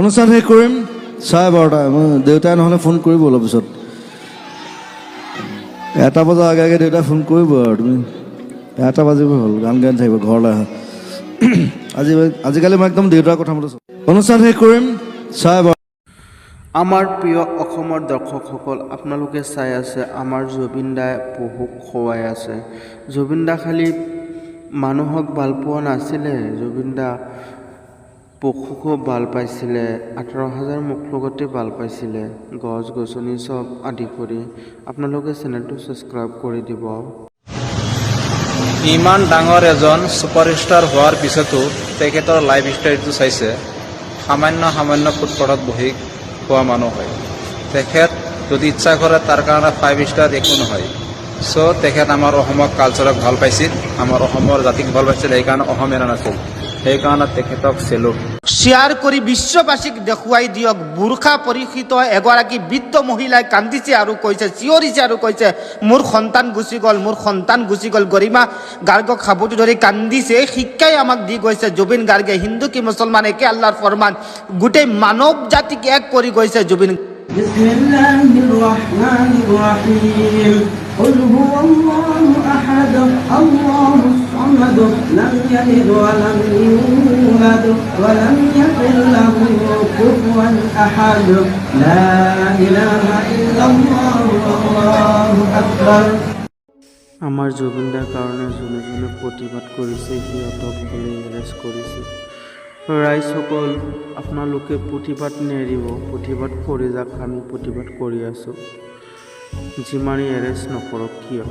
অনুষ্ঠান শেষ কৰিম। চাৰে বাৰটা দেউতাই নহ'লে ফোন কৰিব অলপ পিছত। এটা বজাৰ আগে আগে দেউতাই ফোন কৰিব আৰু তুমি। এটা বাজিব হ'ল গান গাই থাকিব ঘৰলৈ আহা। আজি আজিকালি মই একদম দেউতাৰ কথা মতে। অনুষ্ঠান শেষ কৰিম চাৰে বাৰ আমাৰ প্ৰিয় অসমৰ দৰ্শকসকল আপোনালোকে চাই আছে আমাৰ জুবিন দাই পহুক খুৱাই আছে। জুবিন দা খালি মানুহক ভাল পোৱা নাছিলে জুবিন দা। পশুকো ভালো পাইছিলে, আঠৰ হাজাৰ মুখ লগতে ভালো পাইছিলে, গছ গছনি চব আদি কৰি আপোনালোকে চেনেলটো ছাবস্ক্ৰাইব কৰি দিব। ইমান ডাঙৰ এজন ছুপাৰষ্টাৰ হোৱাৰ পিছতো তেখেতৰ লাইফ ষ্টাইলটো চাইছে। সামান্য সামান্য ফুটপাথত বহি খোৱা মানুহ হয়। তেখেত যদি ইচ্ছা কৰে তাৰ কাৰণে ফাইভ ষ্টাৰ একো নহয়। চ' তেখেত আমাৰ অসমৰ কালচাৰক ভালো পাইছিল, আমাৰ অসমৰ জাতিক ভালো পাইছিল, সেইকাৰণে অসম এৰা নাছিল। সেইকাৰণে তেখেতক চেলুট শ্বেয়াৰ কৰি বিশ্ববাসীক দেখুৱাই দিয়ক বুৰ্খা পৰিহিত এগৰাকী বৃদ্ধ মহিলাই কান্দিছে আৰু কৈছে চিঞৰিছে আৰু কৈছে মোৰ সন্তান গুচি গ'ল মোৰ সন্তান গুচি গ'ল গৰিমা গাৰ্গক সাবটি ধৰি কান্দিছে শিক্ষাই আমাক দি গৈছে জুবিন গাৰ্গে হিন্দু কি মুছলমান একে আল্লাহৰ ফৰমান গোটেই মানৱ জাতিক এক কৰি গৈছে জুবিন بسم الله الرحمن الرحيم قل هو الله أحد الله الصمد لم يلد ولم يولد ولم يكن له كفوا أحد لا إله إلا الله والله أكبر আমাৰ জুবিন দাৰ কাৰণে যোনে যোনে প্ৰতিবাদ কৰিছে সিহঁতক বোলে এৰেষ্ট কৰিছে ৰাইজসকল আপোনালোকে প্ৰতিবাদ নেৰিব প্ৰতিবাদ কৰি যাওক আমি প্ৰতিবাদ কৰি আছোঁ Zimani eres no notorio.